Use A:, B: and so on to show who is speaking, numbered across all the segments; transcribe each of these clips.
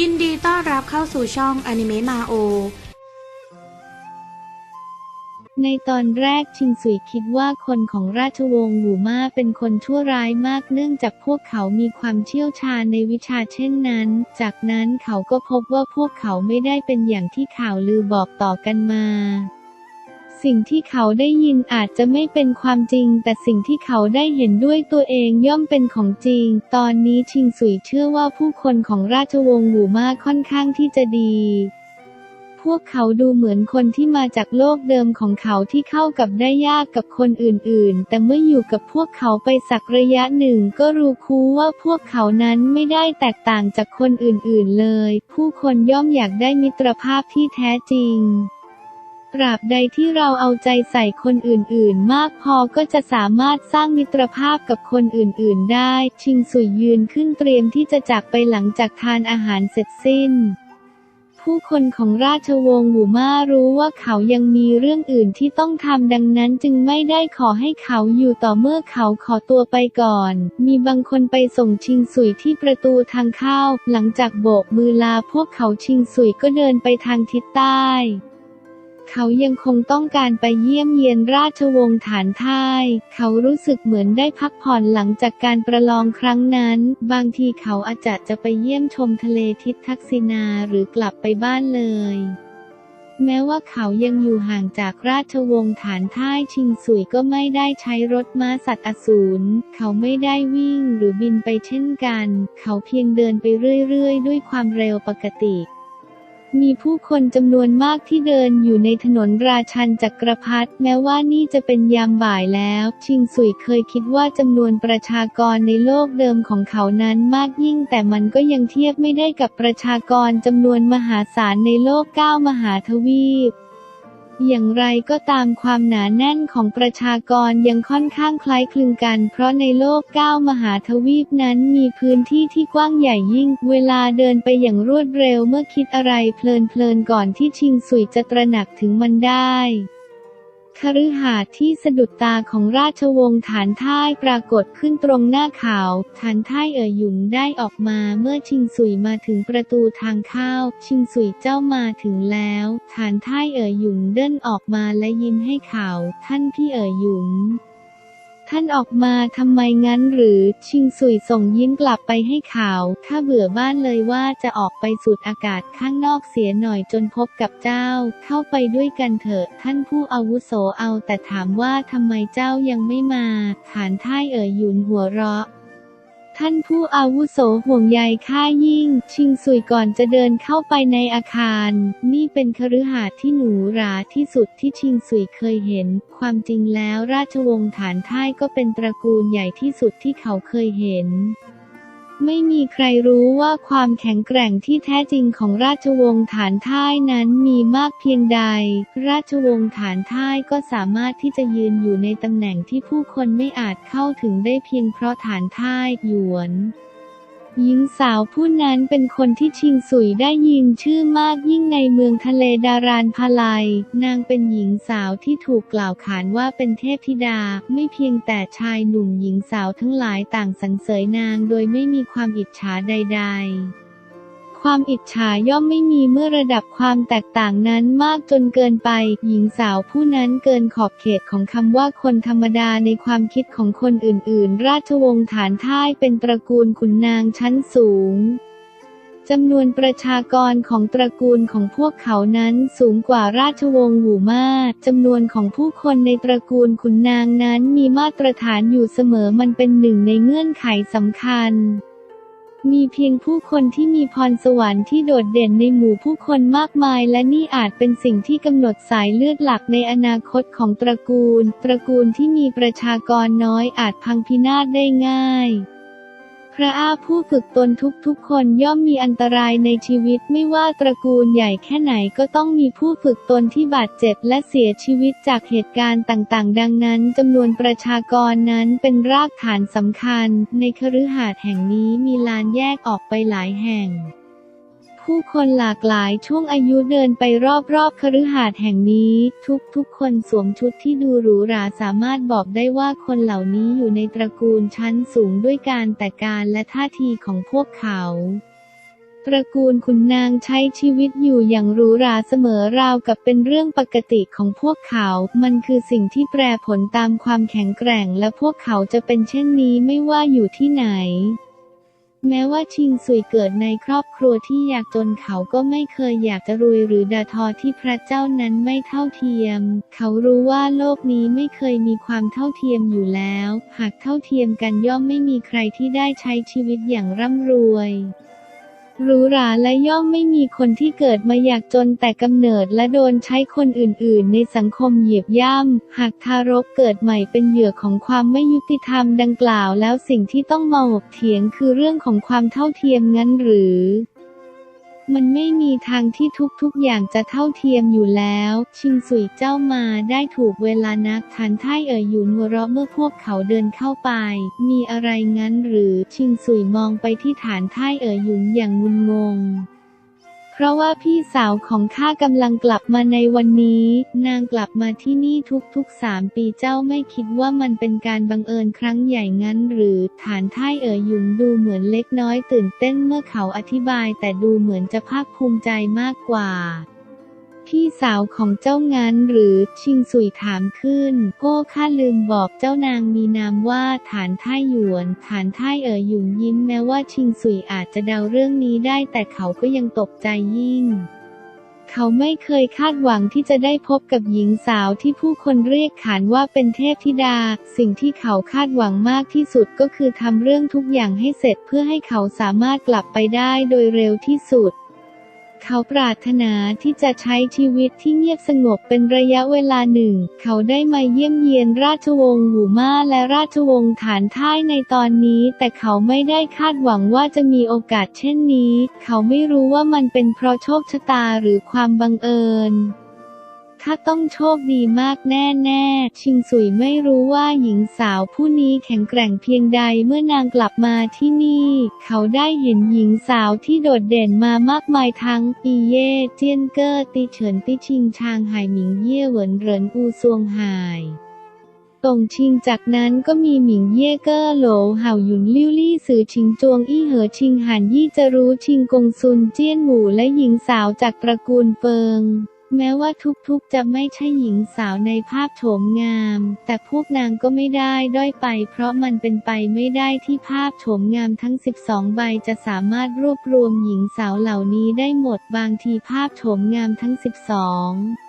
A: ยินดีต้อนรับเข้าสู่ช่องอนิเมะมาโอ
B: ในตอนแรกชิงสุยคิดว่าคนของราชวงศ์หวูมาเป็นคนชั่วร้ายมากเนื่องจากพวกเขามีความเชี่ยวชาญในวิชาเช่นนั้น จากนั้นเขาก็พบว่าพวกเขาไม่ได้เป็นอย่างที่ข่าวลือบอกต่อกันมา สิ่งที่เขาได้ยินอาจจะไม่เป็นความจริง แต่สิ่งที่เขาได้เห็นด้วยตัวเองย่อมเป็นของจริง ตอนนี้ชิงสุยเชื่อว่าผู้คนของราชวงศ์หวูมาค่อนข้างที่จะดี พวกเขาดูเหมือนคนที่มาจากโลกเดิมของเขาที่เข้ากับได้ยากกับคนอื่นๆ แต่เมื่ออยู่กับพวกเขาไปสักระยะหนึ่ง ก็รู้คูว่าพวกเขานั้นไม่ได้แตกต่างจากคนอื่นๆเลย ผู้คนย่อมอยากได้มิตรภาพที่แท้จริง ราบใดที่เราเอาใจใส่คนอื่นๆ มากพอก็จะสามารถสร้างมิตรภาพกับคนอื่นๆ ได้ ชิงสุยยืนขึ้นเตรียมที่จะจากไปหลังจากทานอาหารเสร็จสิ้นผู้คนของราชวงศ์หวูม่ารู้ว่าเขายังมีเรื่องอื่นที่ต้องทำดังนั้นจึงไม่ได้ขอให้เขาอยู่ต่อเมื่อเขาขอตัวไปก่อน มีบางคนไปส่งชิงสุยที่ประตูทางเข้า หลังจากโบกมือลาพวกเขาชิงสุยก็เดินไปทางทิศใต้ เขายังคงต้องการไปเยี่ยมเยียนราชวงศ์ฐานท่าย เขารู้สึกเหมือนได้พักผ่อนหลังจากการประลองครั้งนั้น บางทีเขาอาจจะจะไปเยี่ยมชมทะเลทิศทักษิณาหรือกลับไปบ้านเลยแม้ว่าเขายังอยู่ห่างจากราชวงศ์ฐานท่ายชิงสุยก็ไม่ได้ใช้รถม้าสัตว์อสูร เขาไม่ได้วิ่งหรือบินไปเช่นกัน เขาเพียงเดินไปเรื่อยๆ ด้วยความเร็วปกติ มีผู้คนจำนวนมากที่เดินอยู่ในถนนราชันจักรพรรดิแม้ว่านี่จะเป็นยามบ่ายแล้ว ชิงสุยเคยคิดว่าจำนวนประชากรในโลกเดิมของเขานั้นมากยิ่ง แต่มันก็ยังเทียบไม่ได้กับประชากรจำนวนมหาศาลในโลกเก้ามหาทวีป อย่างไรก็ตามความหนาแน่นของประชากรยังค่อนข้างคล้ายคลึงกัน เพราะในโลกเก้ามหาทวีปนั้นมีพื้นที่ที่กว้างใหญ่ยิ่ง เวลาเดินไปอย่างรวดเร็วเมื่อคิดอะไรเพลินๆก่อนที่ชิงสุยจะตระหนักถึงมันได้ คฤหาสน์ที่สะดุดตาของราชวงศ์ฐานท่ายปรากฏขึ้นตรงหน้าขาวฐานท่ายเอ๋ยหยุงได้ออกมาเมื่อชิงสุยมาถึงประตูทางเข้า ชิงสุยเจ้ามาถึงแล้วฐานท่ายเอ๋ยหยุงเดินออกมาและยิ้มให้เขา ท่านพี่เอ๋ยหยุง ท่านออกมาทำไมงั้นหรือชิงสุยส่งยิ้มกลับไปให้เขาถ้าเบื่อบ้านเลยว่าจะออกไปสูดอากาศข้างนอกเสียหน่อยจนพบกับเจ้า เข้าไปด้วยกันเถอะ ท่านผู้อาวุโสเอาแต่ถามว่าทำไมเจ้ายังไม่มา ฐานท่ายเอ๋ยหยุนหัวเราะ ท่านผู้อาวุโสห่วงใยข้ายิ่ง ชิงสุยก่อนจะเดินเข้าไปในอาคาร นี่เป็นคฤหาสน์ที่หนูหราที่สุดที่ชิงสุยเคยเห็น ความจริงแล้วราชวงศ์ฐานท่ายก็เป็นตระกูลใหญ่ที่สุดที่เขาเคยเห็น ไม่มีใครรู้ว่าความแข็งแกร่งที่แท้จริงของราชวงศ์ฐานท่ายนั้นมีมากเพียงใด ราชวงศ์ฐานท่ายก็สามารถที่จะยืนอยู่ในตำแหน่งที่ผู้คนไม่อาจเข้าถึงได้เพียงเพราะฐานท่ายหยวน หญิงสาวผู้นั้นเป็นคนที่ชิงสุยได้ยินชื่อมากยิ่งในเมืองทะเลดารานพาลัยนางเป็นหญิงสาวที่ถูกกล่าวขานว่าเป็นเทพธิดา ไม่เพียงแต่ชายหนุ่มหญิงสาวทั้งหลายต่างสรรเสริญนางโดยไม่มีความอิจฉาใด ๆ ความอิจฉาย่อมไม่มีเมื่อระดับความแตกต่างนั้นมากจนเกินไป หญิงสาวผู้นั้นเกินขอบเขตของคำว่าคนธรรมดาในความคิดของคนอื่น ๆ ราชวงศ์ฐานท่ายเป็นตระกูลขุนนางชั้นสูงจำนวนประชากรของตระกูลของพวกเขานั้นสูงกว่าราชวงศ์หูมาจำนวนของผู้คนในตระกูลขุนนางนั้นมีมาตรฐานอยู่เสมอมันเป็นหนึ่งในเงื่อนไขสำคัญ มีเพียงผู้คนที่มีพรสวรรค์ที่โดดเด่นในหมู่ผู้คนมากมาย และนี่อาจเป็นสิ่งที่กำหนดสายเลือดหลักในอนาคตของตระกูล ตระกูลที่มีประชากรน้อยอาจพังพินาศได้ง่าย พระอาผู้ฝึกตนทุกๆคนย่อมมีอันตรายในชีวิตไม่ว่าตระกูลใหญ่แค่ไหนก็ต้องมีผู้ฝึกตนที่บาดเจ็บและเสียชีวิตจากเหตุการณ์ต่างๆ ดังนั้นจำนวนประชากรนั้นเป็นรากฐานสำคัญ ในคฤหาสน์แห่งนี้มีลานแยกออกไปหลายแห่ง ผู้คนหลากหลายช่วงอายุเดินไปรอบๆคฤหาสน์แห่งนี้ ทุกๆคนสวมชุดที่ดูหรูหราสามารถบอกได้ว่าคนเหล่านี้อยู่ในตระกูลชั้นสูงด้วยการแต่การและท่าทีของพวกเขาตระกูลขุนนางใช้ชีวิตอยู่อย่างหรูหราเสมอราวกับเป็นเรื่องปกติของพวกเขา มันคือสิ่งที่แปรผลตามความแข็งแกร่งและพวกเขาจะเป็นเช่นนี้ไม่ว่าอยู่ที่ไหน แม้ว่าชิงซุยเกิดในครอบครัวที่ยากจนเขาก็ไม่เคยอยากจะรวยหรือดาทอที่พระเจ้านั้นไม่เท่าเทียม เขารู้ว่าโลกนี้ไม่เคยมีความเท่าเทียมอยู่แล้ว หากเท่าเทียมกันย่อมไม่มีใครที่ได้ใช้ชีวิตอย่างร่ำรวย หรูหราและย่อมไม่มีคนที่เกิดมาอยากจนแต่กำเนิดและโดนใช้คนอื่นๆ ในสังคมเหยียบย่ำ หากทารกเกิดใหม่เป็นเหยื่อของความไม่ยุติธรรมดังกล่าวแล้วสิ่งที่ต้องมาอบเถียงคือเรื่องของความเท่าเทียมงั้นหรือ มันไม่มีทางที่ทุกๆอย่างจะเท่าเทียมอยู่แล้ว ชิงสุยเจ้ามาได้ถูกเวลานักฐานท่ายเอ่ยหยุนหัวเราะเมื่อพวกเขาเดินเข้าไป มีอะไรงั้นหรือ ชิงสุยมองไปที่ฐานท่ายเอ่ยหยุนอย่างงุนงง เพราะว่าพี่สาวของข้ากำลังกลับมาในวันนี้ นางกลับมาที่นี่ทุกๆสามปีเจ้าไม่คิดว่ามันเป็นการบังเอิญครั้งใหญ่งั้น หรือฐานท่ายเอ๋ยหยุนดูเหมือนเล็กน้อยตื่นเต้นเมื่อเขาอธิบายแต่ดูเหมือนจะภาคภูมิใจมากกว่า พี่สาวของเจ้างั้นหรือชิงสุยถามขึ้นโก้ข้าลืมบอกเจ้านางมีนามว่าฐานท่ายหยวน ฐานท่ายเอ๋ยหยุนยิ้มแม้ว่าชิงสุยอาจจะเดาเรื่องนี้ได้แต่เขาก็ยังตกใจยิ่งเขาไม่เคยคาดหวังที่จะได้พบกับหญิงสาวที่ผู้คนเรียกขานว่าเป็นเทพธิดา สิ่งที่เขาคาดหวังมากที่สุดก็คือทำเรื่องทุกอย่างให้เสร็จเพื่อให้เขาสามารถกลับไปได้โดยเร็วที่สุด เขาปรารถนาที่จะใช้ชีวิตที่เงียบสงบเป็นระยะเวลาหนึ่ง เขาได้มาเยี่ยมเยียนราชวงศ์หูมาและราชวงศ์ฐานท้ายในตอนนี้ แต่เขาไม่ได้คาดหวังว่าจะมีโอกาสเช่นนี้ เขาไม่รู้ว่ามันเป็นเพราะโชคชะตาหรือความบังเอิญ ถ้าต้องโชคดีมากแน่ๆ ชิงสุยไม่รู้ว่าหญิงสาวผู้นี้แข็งแกร่งเพียงใดเมื่อนางกลับมาที่นี่ เขาได้เห็นหญิงสาวที่โดดเด่นมามากมายทั้งอีเย่เจียนเกอร์ติเฉินติชิงชางไห่หมิงเย่เหวินเหรินอูซวงไห่ตงชิงจากนั้นก็มีหมิงเย่เกอร์โหลเห่าหยุนลิ่วลี่ซือชิงจวงอี้เหอชิงหันยี่จะรู้ชิงกงซุนเจี้ยนหมู่และหญิงสาวจากตระกูลเฟิง แม้ว่าทุกๆจะไม่ใช่หญิงสาวในภาพโฉมงาม แต่พวกนางก็ไม่ได้ด้อยไป เพราะมันเป็นไปไม่ได้ที่ภาพโฉมงามทั้ง 12 ใบจะสามารถรวบรวมหญิงสาวเหล่านี้ได้หมดบางทีภาพโฉมงามทั้ง 12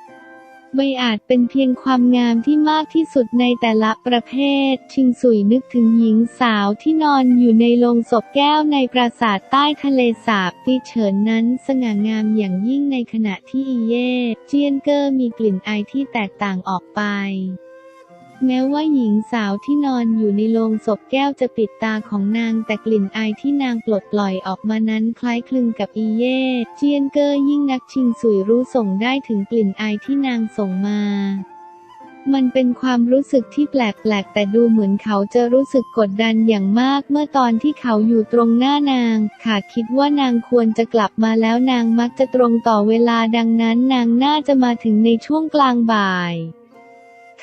B: ใบอาจเป็นเพียงความงามที่มากที่สุดในแต่ละประเภท ชิงสุยนึกถึงหญิงสาวที่นอนอยู่ในโลงศพแก้วในปราสาทใต้ทะเลสาบปีเฉินนั้นสง่างามอย่างยิ่งในขณะที่อีเย่เจียนเกอร์มีกลิ่นอายที่แตกต่างออกไป แม้ว่าหญิงสาวที่นอนอยู่ในโลงศพแก้วจะปิดตาของนางแต่กลิ่นไอที่นางปลดปล่อยออกมานั้นคล้ายคลึงกับอีเย่เจียนเกอร์ยิ่งนักชิงสุยรู้ส่งได้ถึงกลิ่นไอที่นางส่งมามันเป็นความรู้สึกที่แปลกๆ แต่ดูเหมือนเขาจะรู้สึกกดดันอย่างมากเมื่อตอนที่เขาอยู่ตรงหน้านาง ขาดคิดว่านางควรจะกลับมาแล้วนางมักจะตรงต่อเวลาดังนั้นนางน่าจะมาถึงในช่วงกลางบ่าย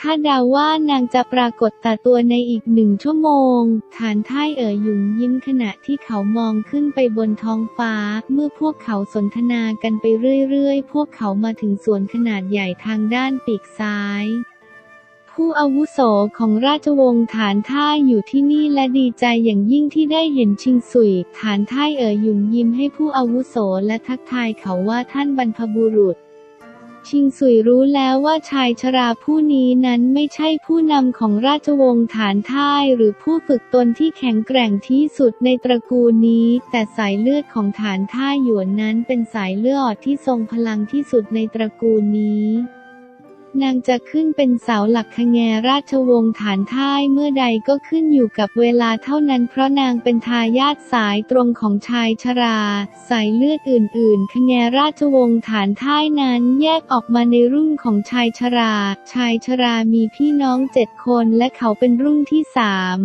B: คาดเดาว่านางจะปรากฏตาตัวในอีกหนึ่งชั่วโมง ฐานท่ายเอ๋ยหยุนยิ้มขณะที่เขามองขึ้นไปบนท้องฟ้า เมื่อพวกเขาสนทนากันไปเรื่อยๆ พวกเขามาถึงสวนขนาดใหญ่ทางด้านปีกซ้ายผู้อาวุโสของราชวงศ์ฐานท่ายอยู่ที่นี่และดีใจอย่างยิ่งที่ได้เห็นชิงสุย ฐานท่ายเอ๋ยหยุนยิ้มให้ผู้อาวุโสและทักทายเขาว่าท่านบรรพบุรุษ ชิงสุยรู้แล้วว่าชายชราผู้นี้นั้นไม่ใช่ผู้นำของราชวงศ์ฐานท่ายหรือผู้ฝึกตนที่แข็งแกร่งที่สุดในตระกูลนี้ แต่สายเลือดของฐานท่ายหยวนนั้นเป็นสายเลือดที่ทรงพลังที่สุดในตระกูลนี้ นางจะขึ้นเป็นเสาหลักคแงราชวงศ์ฐานท่ายเมื่อใดก็ขึ้นอยู่กับเวลาเท่านั้นเพราะนางเป็นทายาทสายตรงของชายชรา สายเลือดอื่นๆคแงราชวงศ์ฐานท่ายนั้นแยกออกมาในรุ่นของชายชรา ชายชรามีพี่น้องเจ็ดคนและเขาเป็นรุ่นที่สาม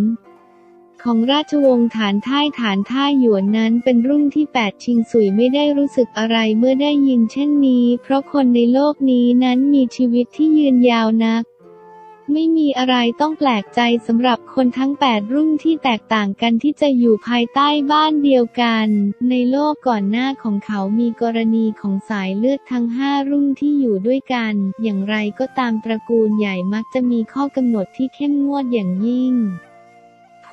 B: ของราชวงศ์ฐานท่ายฐานท่ายหยวนนั้นเป็นรุ่นที่ 8 ชิงสุยไม่ได้รู้สึกอะไรเมื่อได้ยินเช่นนี้ เพราะคนในโลกนี้นั้นมีชีวิตที่ยืนยาวนัก ไม่มีอะไรต้องแปลกใจสำหรับคนทั้ง 8 รุ่นที่แตกต่างกันที่จะอยู่ภายใต้บ้านเดียวกัน ในโลกก่อนหน้าของเขามีกรณีของสายเลือดทั้ง 5 รุ่นที่อยู่ด้วยกัน อย่างไรก็ตามตระกูลใหญ่มักจะมีข้อกำหนดที่เข้มงวดอย่างยิ่ง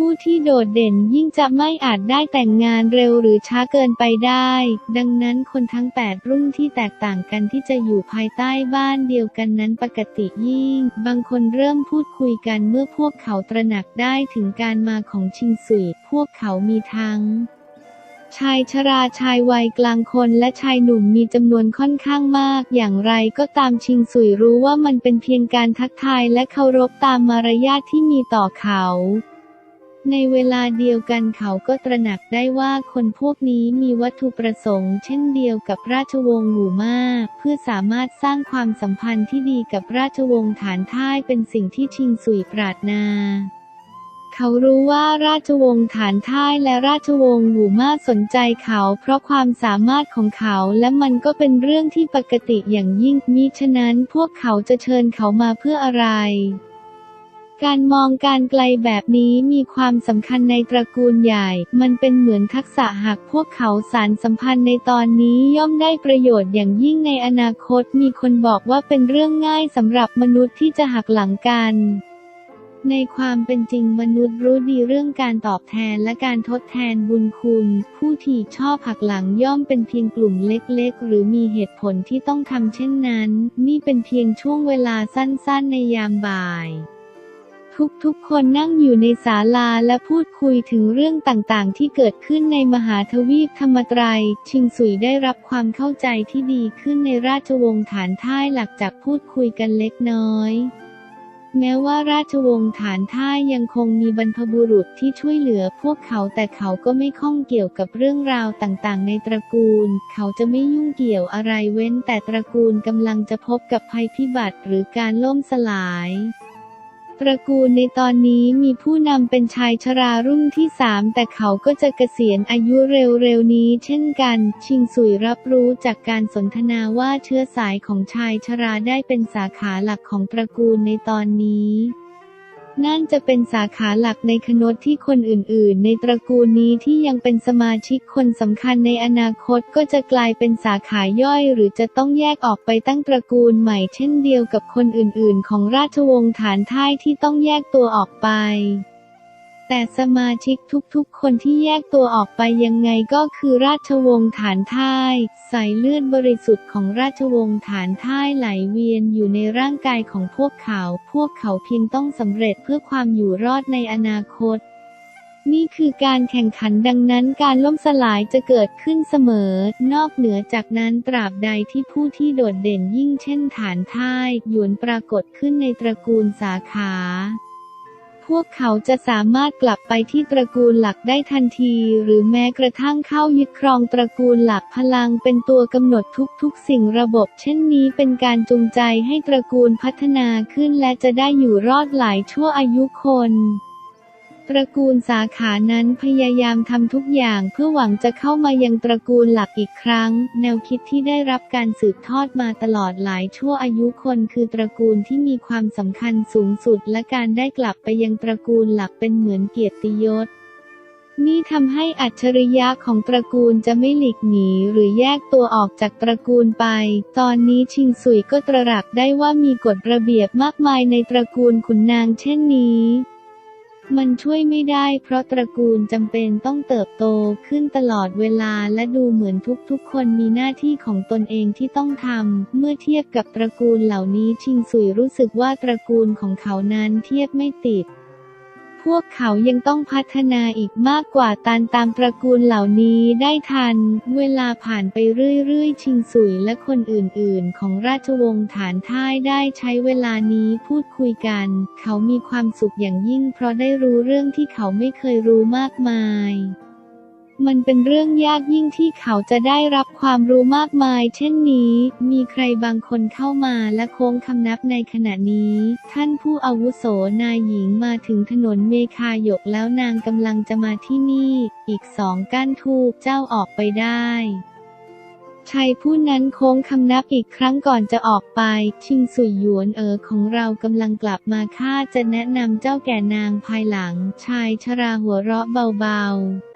B: ผู้ที่โดดเด่นยิ่งจะไม่อาจได้แต่งงานเร็วหรือช้าเกินไปได้ ดังนั้นคนทั้ง 8 รุ่นที่แตกต่างกันที่จะอยู่ภายใต้บ้านเดียวกันนั้นปกติยิ่ง บางคนเริ่มพูดคุยกันเมื่อพวกเขาตระหนักได้ถึงการมาของชิงสุยพวกเขามีทั้งชายชราชายวัยกลางคนและชายหนุ่มมีจำนวนค่อนข้างมาก อย่างไรก็ตามชิงสุยรู้ว่ามันเป็นเพียงการทักทายและเคารพตามมารยาทที่มีต่อเขา ในเวลาเดียวกันเขาก็ตระหนักได้ว่าคนพวกนี้มีวัตถุประสงค์ เช่นเดียวกับราชวงศ์หวูมา เพื่อสามารถสร้างความสัมพันธ์ที่ดีกับราชวงศ์ฐานท่ายเป็นสิ่งที่ชิงสุยปรารถนาเขารู้ว่าราชวงศ์ฐานท่ายและราชวงศ์หูมาสนใจเขา เพราะความสามารถของเขาและมันก็เป็นเรื่องที่ปกติอย่างยิ่งมิฉะนั้นพวกเขาจะเชิญเขามาเพื่ออะไร การมองการไกลแบบนี้มีความสำคัญในตระกูลใหญ่ มันเป็นเหมือนทักษะหากพวกเขาสารสัมพันธ์ในตอนนี้ย่อมได้ประโยชน์อย่างยิ่งในอนาคต มีคนบอกว่าเป็นเรื่องง่ายสำหรับมนุษย์ที่จะหักหลังกันในความเป็นจริงมนุษย์รู้ดีเรื่องการตอบแทนและการทดแทนบุญคุณ ผู้ที่ชอบหักหลังย่อมเป็นเพียงกลุ่มเล็กๆ หรือมีเหตุผลที่ต้องทำเช่นนั้น นี่เป็นเพียงช่วงเวลาสั้นๆ ในยามบ่าย ทุกๆ คนนั่งอยู่ในศาลาและพูดคุยถึงเรื่องต่างๆ ที่เกิดขึ้นในมหาทวีปธรรมไตรยชิงสุยได้รับความเข้าใจที่ดีขึ้นในราชวงศ์ฐานท่ายหลักจากพูดคุยกันเล็กน้อย แม้ว่าราชวงศ์ฐานท่ายยังคงมีบรรพบุรุษที่ช่วยเหลือพวกเขาแต่เขาก็ไม่ข้องเกี่ยวกับเรื่องราวต่างๆ ในตระกูล เขาจะไม่ยุ่งเกี่ยวอะไรเว้นแต่ตระกูลกำลังจะพบกับภัยพิบัติหรือการล่มสลาย ตระกูลในตอนนี้มีผู้นำเป็นชายชรารุ่นที่สามแต่เขาก็จะเกษียณอายุเร็วๆนี้เช่นกัน ชิงสุยรับรู้จากการสนทนาว่าเชื้อสายของชายชราได้เป็นสาขาหลักของตระกูลในตอนนี้ นั่นจะเป็นสาขาหลักในคณะที่คนอื่นๆ ในตระกูลนี้ที่ยังเป็นสมาชิกคนสำคัญในอนาคตก็จะกลายเป็นสาขาย่อย หรือจะต้องแยกออกไปตั้งตระกูลใหม่เช่นเดียวกับคนอื่นๆ ของราชวงศ์ฐานท่ายที่ต้องแยกตัวออกไป แต่สมาชิกทุกๆ คนที่แยกตัวออกไปยังไงก็คือราชวงศ์ฐานท่ายสายเลือดบริสุทธิ์ของราชวงศ์ฐานท่ายไหลเวียนอยู่ในร่างกายของพวกเขา พวกเขาเพียงต้องสำเร็จเพื่อความอยู่รอดในอนาคต นี่คือการแข่งขันดังนั้นการล่มสลายจะเกิดขึ้นเสมอ นอกเหนือจากนั้นตราบใดที่ผู้ที่โดดเด่นยิ่งเช่นฐานท่ายหยวนปรากฏขึ้นในตระกูลสาขา พวกเขาจะสามารถกลับไปที่ตระกูลหลักได้ทันที หรือแม้กระทั่งเข้ายึดครองตระกูลหลักพลังเป็นตัวกำหนดทุกๆ สิ่งระบบ เช่นนี้เป็นการจูงใจให้ตระกูลพัฒนาขึ้นและจะได้อยู่รอดหลายชั่วอายุคน ตระกูลสาขานั้นพยายามทำทุกอย่างเพื่อหวังจะเข้ามายังตระกูลหลักอีกครั้ง แนวคิดที่ได้รับการสืบทอดมาตลอดหลายชั่วอายุคนคือตระกูลที่มีความสำคัญสูงสุด และการได้กลับไปยังตระกูลหลักเป็นเหมือนเกียรติยศนี่ทำให้อัจฉริยะของตระกูลจะไม่หลีกหนีหรือแยกตัวออกจากตระกูลไป ตอนนี้ชิงสุยก็ตระหนักได้ว่ามีกฎระเบียบมากมายในตระกูลขุนนางเช่นนี้ มันช่วยไม่ได้เพราะตระกูลจำเป็นต้องเติบโตขึ้นตลอดเวลาและดูเหมือนทุกๆ คนมีหน้าที่ของตนเองที่ต้องทำ เมื่อเทียบกับตระกูลเหล่านี้ชิงสุยรู้สึกว่าตระกูลของเขานั้นเทียบไม่ติด พวกเขายังต้องพัฒนาอีกมากกว่าตานตามตระกูลเหล่านี้ได้ทัน เวลาผ่านไปเรื่อยๆ ชิงสุยและคนอื่นๆ ของราชวงศ์ฐานท่ายได้ใช้เวลานี้พูดคุยกัน เขามีความสุขอย่างยิ่งเพราะได้รู้เรื่องที่เขาไม่เคยรู้มากมาย มันเป็นเรื่องยากยิ่งที่เขาจะได้รับความรู้มากมาย เช่นนี้ มีใครบางคนเข้ามาและโค้งคำนับในขณะนี้ ท่านผู้อาวุโสนายหญิงมาถึงถนนเมคายกแล้วนางกำลังจะมาที่นี่ อีกสองก้านทูบเจ้าออกไปได้ชายผู้นั้นโค้งคำนับอีกครั้งก่อนจะออกไป ชิงสุยหยวนเอ๋อของเรากำลังกลับมาข้าจะแนะนำเจ้าแก่นางภายหลัง ชายชราหัวเราะเบาๆ